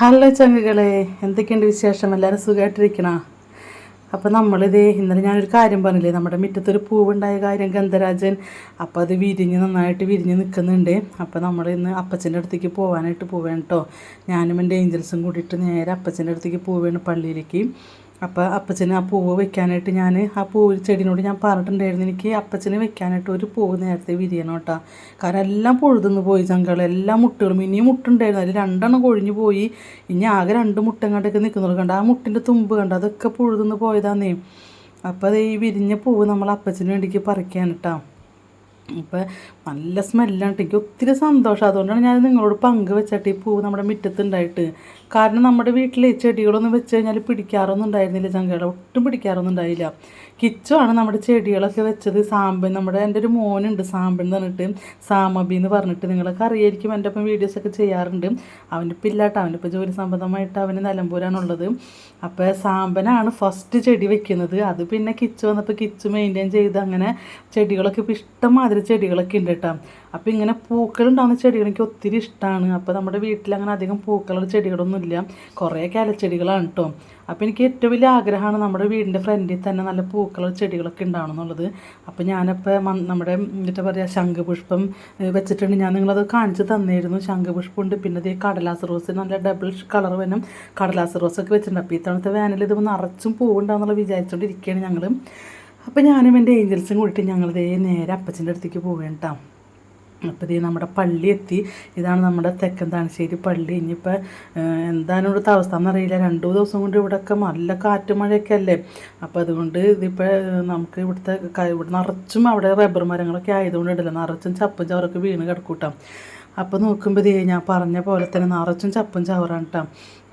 Hello ചങ്ങുകളെ എന്തൊക്കെയുണ്ട് വിശേഷം? എല്ലാവരും സുഖമായിട്ടിരിക്കണ അപ്പോൾ നമ്മളിതേ ഇന്നലെ ഞാനൊരു കാര്യം പറഞ്ഞില്ലേ നമ്മുടെ മുറ്റത്തൊരു പൂവുണ്ടായ കാര്യം ഗന്ധരാജൻ. അപ്പോൾ അത് വിരിഞ്ഞ് നന്നായിട്ട് വിരിഞ്ഞ് നിൽക്കുന്നുണ്ട് അപ്പോൾ നമ്മൾ ഇന്ന് അപ്പച്ചന്റെ അടുത്തേക്ക് പോകാനായിട്ട് പോവാണ് കേട്ടോ ഞാനും എന്റെ ഏഞ്ചൽസും കൂടിയിട്ട് നേരെ അപ്പച്ചന്റെ അടുത്തേക്ക് പോവുകയാണ് പള്ളിയിലേക്ക്. അപ്പോൾ അപ്പച്ചന് ആ പൂവ് വെക്കാനായിട്ട് ഞാൻ ആ പൂവ് ചെടിനോട് ഞാൻ പറഞ്ഞിട്ടുണ്ടായിരുന്നു. എനിക്ക് അപ്പച്ചന് വെക്കാനായിട്ട് ഒരു പൂവ് നേരത്തെ വിരിയണം കേട്ടോ. കാരണം എല്ലാം പൊഴുതുന്ന് പോയി ചങ്കൾ എല്ലാ മുട്ടുകളും ഇനിയും മുട്ടുണ്ടായിരുന്നു. അതിൽ രണ്ടെണ്ണം കൊഴിഞ്ഞു പോയി. ഇനി ആകെ രണ്ട് മുട്ടം കണ്ടൊക്കെ നിൽക്കുന്നുള്ളൂ. കണ്ട? ആ മുട്ടിന്റെ തുമ്പ് കണ്ട? അതൊക്കെ പൊഴുതുന്ന് പോയതാന്നേ. അപ്പോൾ അത് ഈ വിരിഞ്ഞ പൂവ് നമ്മൾ അപ്പച്ചന് വേണ്ടിക്ക് പറിക്കാൻ കേട്ടോ. അപ്പോൾ നല്ല സ്മെല്ലാണ് എനിക്ക് ഒത്തിരി സന്തോഷം. അതുകൊണ്ടാണ് ഞാൻ നിങ്ങളോട് പങ്ക് വെച്ചിട്ട് ഈ പൂവ് നമ്മുടെ മുറ്റത്തുണ്ടായിട്ട് കാരണം നമ്മുടെ വീട്ടിൽ ചെടികളൊന്നും വെച്ച് കഴിഞ്ഞാൽ പിടിക്കാറൊന്നും ഉണ്ടായിരുന്നില്ല. ചങ്കട ഒട്ടും പിടിക്കാറൊന്നും ഉണ്ടായില്ല. കിച്ചുവാണ് നമ്മുടെ ചെടികളൊക്കെ വെച്ചത്. സാമ്പൻ നമ്മുടെ എന്റെ ഒരു മോനുണ്ട് സാമ്പൻ എന്ന് പറഞ്ഞിട്ട്. സാമബി എന്ന് പറഞ്ഞിട്ട്. നിങ്ങളൊക്കെ അറിയായിരിക്കും എന്റെ ഒപ്പം വീഡിയോസൊക്കെ ചെയ്യാറുണ്ട്. അവന്റെ ഇപ്പം ഇല്ലാട്ടോ അവന്റെ ഇപ്പോൾ ജോലി സംബന്ധമായിട്ട് അവന് നിലമ്പൂരാണുള്ളത്. അപ്പോൾ സാമ്പനാണ് ഫസ്റ്റ് ചെടി വെക്കുന്നത്. അത് പിന്നെ കിച്ചു വന്നപ്പോൾ കിച്ചു മെയിന്റെയിൻ ചെയ്ത് അങ്ങനെ ചെടികളൊക്കെ ഇപ്പോൾ ഇഷ്ടംമാതിരി ചെടികളൊക്കെ ഉണ്ട് കേട്ടോ. അപ്പോൾ ഇങ്ങനെ പൂക്കളുണ്ടാകുന്ന ചെടികൾ എനിക്ക് ഒത്തിരി ഇഷ്ടമാണ് അപ്പോൾ നമ്മുടെ വീട്ടിൽ അങ്ങനെ അധികം പൂക്കളുടെ ചെടികളൊന്നുമില്ല. കുറേ ഇലച്ചെടികളാണ് കേട്ടോ അപ്പോൾ എനിക്ക് ഏറ്റവും വലിയ ആഗ്രഹമാണ് നമ്മുടെ വീടിന്റെ ഫ്രണ്ടിൽ തന്നെ നല്ല പൂക്കളുടെ ചെടികളൊക്കെ ഉണ്ടാവണം എന്നുള്ളത് അപ്പോൾ ഞാനിപ്പോൾ നമ്മുടെ എന്താ പറയുക ശംഖുപുഷ്പം വെച്ചിട്ടുണ്ട്. ഞാൻ നിങ്ങളത് കാണിച്ച് തന്നിരുന്നു. ശംഖുപുഷ്പമുണ്ട്. പിന്നെ ഇത് കടലാസ് റോസ് നല്ല ഡബിൾ കളർ വേണം. കടലാസ് ഒക്കെ വെച്ചിട്ടുണ്ട്. അപ്പോൾ ഇത്തവണത്തെ വേനൽ ഇത് നിറച്ചും പൂവുണ്ടാവുന്നുള്ള വിചാരിച്ചുകൊണ്ടിരിക്കുകയാണ് ഞങ്ങൾ അപ്പോൾ ഞാനും എന്റെ ഏഞ്ചൽസും കൂടിയിട്ട് ഞങ്ങളിതേ നേരെ അപ്പച്ചന്റെ അടുത്തേക്ക് പോവുകയാണ് കേട്ടോ അപ്പോൾ ഇത് നമ്മുടെ പള്ളി എത്തി ഇതാണ് നമ്മുടെ തെക്കൻ താണശ്ശേരി പള്ളി. ഇനിയിപ്പോൾ എന്താണ് ഇവിടുത്തെ അവസ്ഥ എന്നറിയില്ല. രണ്ടു ദിവസം കൊണ്ട് ഇവിടെയൊക്കെ നല്ല കാറ്റ് മഴയൊക്കെ അല്ലേ അപ്പോൾ അതുകൊണ്ട് ഇതിപ്പോൾ നമുക്ക് ഇവിടുത്തെ ഇവിടെ നിറച്ചും അവിടെ റബ്ബർ മരങ്ങളൊക്കെ ആയതുകൊണ്ട് ഇടില്ല നിറച്ചും ചപ്പും ചവറൊക്കെ വീണ് കിടക്കൂട്ടാം. അപ്പോൾ നോക്കുമ്പോൾ ഇതേ ഞാൻ പറഞ്ഞ പോലെ തന്നെ നിറച്ചും ചപ്പും ചവറാണ് കേട്ടോ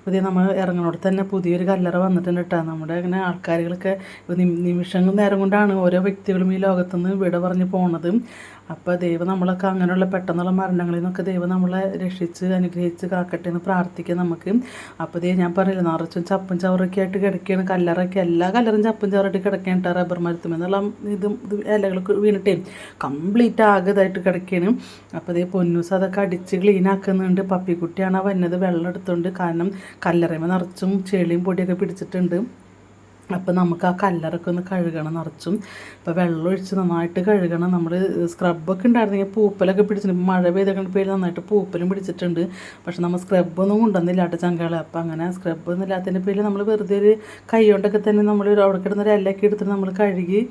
പുതിയ നമ്മൾ ഇറങ്ങണോട് തന്നെ പുതിയൊരു കല്ലറ വന്നിട്ടുണ്ട് കേട്ടോ നമ്മുടെ ഇങ്ങനെ ആൾക്കാരുകളൊക്കെ നിമിഷങ്ങൾ നേരം കൊണ്ടാണ് ഓരോ വ്യക്തികളും ഈ ലോകത്തുനിന്ന് വിട പറഞ്ഞ് പോണത്. അപ്പോൾ ദൈവം നമ്മളൊക്കെ അങ്ങനെയുള്ള പെട്ടെന്നുള്ള മരണങ്ങളിൽ നിന്നൊക്കെ ദൈവം നമ്മളെ രക്ഷിച്ച് അനുഗ്രഹിച്ച് കാക്കട്ടെ എന്ന് പ്രാർത്ഥിക്കാം നമുക്ക്. അപ്പോൾ ദേ ഞാൻ പറയില്ല നിറച്ചും ചപ്പും ചവറൊക്കെ ആയിട്ട് കിടക്കുകയാണ് കല്ലറൊക്കെ എല്ലാ കല്ലറും ചപ്പും ചവറായിട്ട് കിടക്കുകയാണ് കേട്ടോ റബ്ബർ മരത്തും എന്നുള്ള ഇതും ഇത് ഇലകളൊക്കെ വീണിട്ടേ കംപ്ലീറ്റ് ആകതായിട്ട് കിടക്കുകയാണ് അപ്പോൾ ദേ പൊന്നൂസ് അതൊക്കെ അടിച്ച് ക്ലീൻ ആക്കുന്നുണ്ട്. പപ്പിക്കുട്ടിയാണ് വന്നത് വെള്ളം എടുത്തുകൊണ്ട് കാരണം കല്ലറയുമ്പോൾ നിറച്ചും ചെളിയും പൊടിയൊക്കെ പിടിച്ചിട്ടുണ്ട്. അപ്പോൾ നമുക്ക് ആ കല്ലറൊക്കെ ഒന്ന് കഴുകണം നിറച്ചും. ഇപ്പോൾ വെള്ളം ഒഴിച്ച് നന്നായിട്ട് കഴുകണം. നമ്മൾ സ്ക്രബൊക്കെ ഉണ്ടായിരുന്നെങ്കിൽ പൂപ്പലൊക്കെ പിടിച്ചിട്ടുണ്ട്. മഴ പെയ്തൊക്കെ പേര് നന്നായിട്ട് പൂപ്പലും പിടിച്ചിട്ടുണ്ട്. പക്ഷെ നമ്മൾ സ്ക്രബൊന്നും കൊണ്ടുവന്നില്ല കേട്ടോ ചങ്കാളെ. അപ്പോൾ അങ്ങനെ സ്ക്രബൊന്നും ഇല്ലാത്തതിന്റെ പേരിൽ നമ്മൾ വെറുതെ ഒരു കൈ കൊണ്ടൊക്കെ തന്നെ നമ്മൾ അവിടെ കിടന്ന ഒരു ഇലയൊക്കെ എടുത്തിട്ട് നമ്മൾ കഴുകി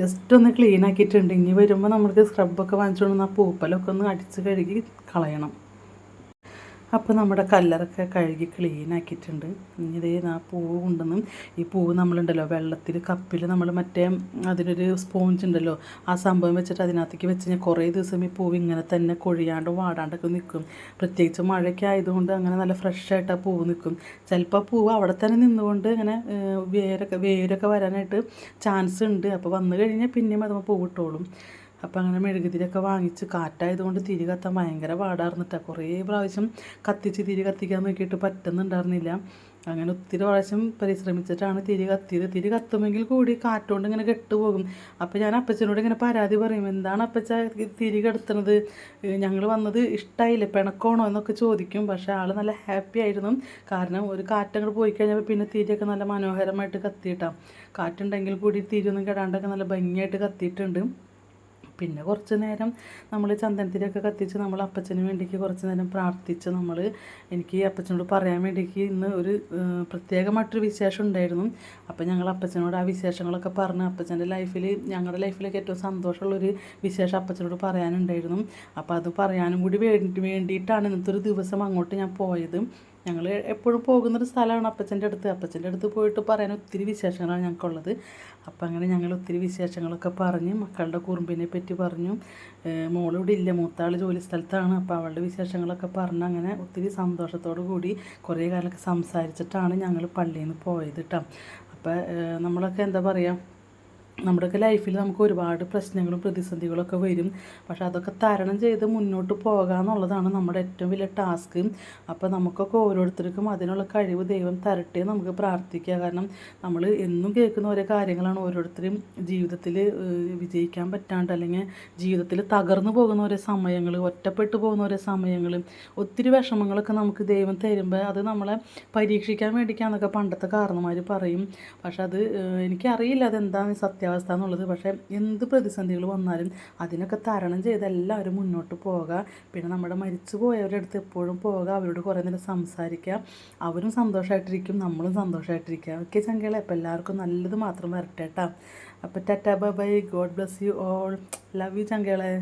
ജസ്റ്റ് ഒന്ന് ക്ലീൻ ആക്കിയിട്ടുണ്ട്. ഇനി വരുമ്പോൾ നമുക്ക് സ്ക്രബൊക്കെ വാങ്ങിച്ചുകൊണ്ട് ആ പൂപ്പലൊക്കെ ഒന്ന് അടിച്ച് കഴുകി കളയണം. അപ്പോൾ നമ്മുടെ കല്ലറൊക്കെ കഴുകി ക്ലീൻ ആക്കിയിട്ടുണ്ട്. ഇനി ഇതേ ആ പൂവ് കൊണ്ടുവന്ന് ഈ പൂവ് നമ്മളുണ്ടല്ലോ വെള്ളത്തിൽ കപ്പിൽ നമ്മൾ മറ്റേ അതിനൊരു സ്പോഞ്ച് ഉണ്ടല്ലോ ആ സംഭവം വെച്ചിട്ട് അതിനകത്തേക്ക് വെച്ച് കഴിഞ്ഞാൽ കുറേ ദിവസം ഈ പൂവ് ഇങ്ങനെ തന്നെ കൊഴിയാണ്ട് വാടാണ്ടൊക്കെ നിൽക്കും പ്രത്യേകിച്ച് മഴയൊക്കെ ആയതുകൊണ്ട് അങ്ങനെ നല്ല ഫ്രഷായിട്ട് ആ പൂവ് നിൽക്കും ചിലപ്പോൾ ആ പൂവ് അവിടെ തന്നെ നിന്നുകൊണ്ട് ഇങ്ങനെ വേരൊക്കെ വേരൊക്കെ വരാനായിട്ട് ചാൻസ് ഉണ്ട്. അപ്പോൾ വന്നു കഴിഞ്ഞാൽ പിന്നെയും അത് പൂവ് അപ്പം അങ്ങനെ മെഴുകുതിരിയൊക്കെ വാങ്ങിച്ച് കാറ്റായതുകൊണ്ട് തിരി കത്താൻ ഭയങ്കര പാടാർന്നിട്ടാണ് കുറേ പ്രാവശ്യം കത്തിച്ച് തിരി കത്തിക്കാൻ നോക്കിയിട്ട് പറ്റുന്നുണ്ടായിരുന്നില്ല അങ്ങനെ ഒത്തിരി പ്രാവശ്യം പരിശ്രമിച്ചിട്ടാണ് തിരി കത്തിയത്. തിരി കത്തുമെങ്കിൽ കൂടി കാറ്റുകൊണ്ട് ഇങ്ങനെ കെട്ടുപോകും. അപ്പോൾ ഞാൻ അപ്പച്ചനോട് ഇങ്ങനെ പരാതി പറയും എന്താണ് അപ്പച്ച തിരി കെടുത്തുന്നത് ഞങ്ങൾ വന്നത് ഇഷ്ടമായില്ല പിണക്കമാണോ എന്നൊക്കെ ചോദിക്കും. പക്ഷേ ആൾ നല്ല ഹാപ്പി ആയിരുന്നു. കാരണം ഒരു കാറ്റങ്ങോട്ട് പോയി കഴിഞ്ഞപ്പോൾ പിന്നെ തിരിയൊക്കെ നല്ല മനോഹരമായിട്ട് കത്തിയിട്ടാണ് കാറ്റുണ്ടെങ്കിൽ കൂടി തിരിയൊന്നും കെടാണ്ടൊക്കെ നല്ല ഭംഗിയായിട്ട് കത്തിയിട്ടുണ്ട്. പിന്നെ കുറച്ച് നേരം നമ്മൾ ചന്ദനത്തിരിയൊക്കെ കത്തിച്ച് നമ്മൾ അപ്പച്ചന് വേണ്ടിക്ക് കുറച്ച് നേരം പ്രാർത്ഥിച്ച് നമ്മൾ എനിക്ക് അപ്പച്ചനോട് പറയാൻ വേണ്ടിക്ക് ഇന്ന് ഒരു പ്രത്യേകമായിട്ടൊരു വിശേഷം ഉണ്ടായിരുന്നു. അപ്പോൾ ഞങ്ങൾ അപ്പച്ചനോട് ആ വിശേഷങ്ങളൊക്കെ പറഞ്ഞ് അപ്പച്ചന്റെ ലൈഫിൽ ഞങ്ങളുടെ ലൈഫിലൊക്കെ ഏറ്റവും സന്തോഷമുള്ളൊരു വിശേഷം അപ്പച്ചനോട് പറയാനുണ്ടായിരുന്നു. അപ്പോൾ അത് പറയാനും കൂടി വേണ്ടി വേണ്ടിയിട്ടാണ് ഇന്നത്തെ ഒരു ദിവസം അങ്ങോട്ട് ഞാൻ പോയത്. ഞങ്ങൾ എപ്പോഴും പോകുന്നൊരു സ്ഥലമാണ് അപ്പച്ചന്റെ അടുത്ത്. അപ്പച്ചന്റെ അടുത്ത് പോയിട്ട് പറയാൻ ഒത്തിരി വിശേഷങ്ങളാണ് ഞങ്ങൾക്കുള്ളത്. അപ്പം അങ്ങനെ ഞങ്ങൾ ഒത്തിരി വിശേഷങ്ങളൊക്കെ പറഞ്ഞ്. മക്കളുടെ കുറുമ്പിനെ പറ്റി പറഞ്ഞു. മോളിവിടെ ഇല്ല. മൂത്താൾ ജോലി സ്ഥലത്താണ്. അപ്പോൾ അവളുടെ വിശേഷങ്ങളൊക്കെ പറഞ്ഞ് അങ്ങനെ ഒത്തിരി സന്തോഷത്തോടു കൂടി കുറേ കാലമൊക്കെ സംസാരിച്ചിട്ടാണ് ഞങ്ങൾ പള്ളിയിൽ നിന്ന് പോയത് കേട്ടോ അപ്പോൾ നമ്മളൊക്കെ എന്താ പറയുക നമ്മുടെയൊക്കെ ലൈഫിൽ നമുക്ക് ഒരുപാട് പ്രശ്നങ്ങളും പ്രതിസന്ധികളൊക്കെ വരും. പക്ഷെ അതൊക്കെ തരണം ചെയ്ത് മുന്നോട്ട് പോകുക എന്നുള്ളതാണ് നമ്മുടെ ഏറ്റവും വലിയ ടാസ്ക്. അപ്പോൾ നമുക്കൊക്കെ ഓരോരുത്തർക്കും അതിനുള്ള കഴിവ് ദൈവം തരട്ടെ നമുക്ക് പ്രാർത്ഥിക്കുക. കാരണം നമ്മൾ എന്നും കേൾക്കുന്ന ഓരോ കാര്യങ്ങളാണ് ഓരോരുത്തരും ജീവിതത്തിൽ വിജയിക്കാൻ പറ്റാണ്ട് അല്ലെങ്കിൽ ജീവിതത്തിൽ തകർന്നു പോകുന്ന ഓരോ സമയങ്ങൾ ഒറ്റപ്പെട്ടു പോകുന്ന ഓരോ സമയങ്ങൾ ഒത്തിരി വിഷമങ്ങളൊക്കെ നമുക്ക് ദൈവം തരുമ്പോൾ അത് നമ്മളെ പരീക്ഷിക്കാൻ വേണ്ടിക്കാന്നൊക്കെ പണ്ടത്തെ കാരണന്മാർ പറയും. പക്ഷെ അത് എനിക്കറിയില്ല അതെന്താണ് സത്യാവസ്ഥ എന്നുള്ളത്. പക്ഷേ എന്ത് പ്രതിസന്ധികൾ വന്നാലും അതിനൊക്കെ തരണം ചെയ്ത് എല്ലാവരും മുന്നോട്ട് പോകുക പിന്നെ നമ്മുടെ മരിച്ചു പോയവരുടെ അടുത്ത് എപ്പോഴും പോവുക അവരോട് കുറേ നേരം സംസാരിക്കുക അവരും സന്തോഷമായിട്ടിരിക്കും നമ്മളും സന്തോഷമായിട്ടിരിക്കുക ഓക്കെ ചങ്കകളെ അപ്പോൾ എല്ലാവർക്കും നല്ലത് മാത്രം വരട്ടെ കേട്ടോ. അപ്പോൾ tata bye bye. God bless you all. Love you ചങ്കളെ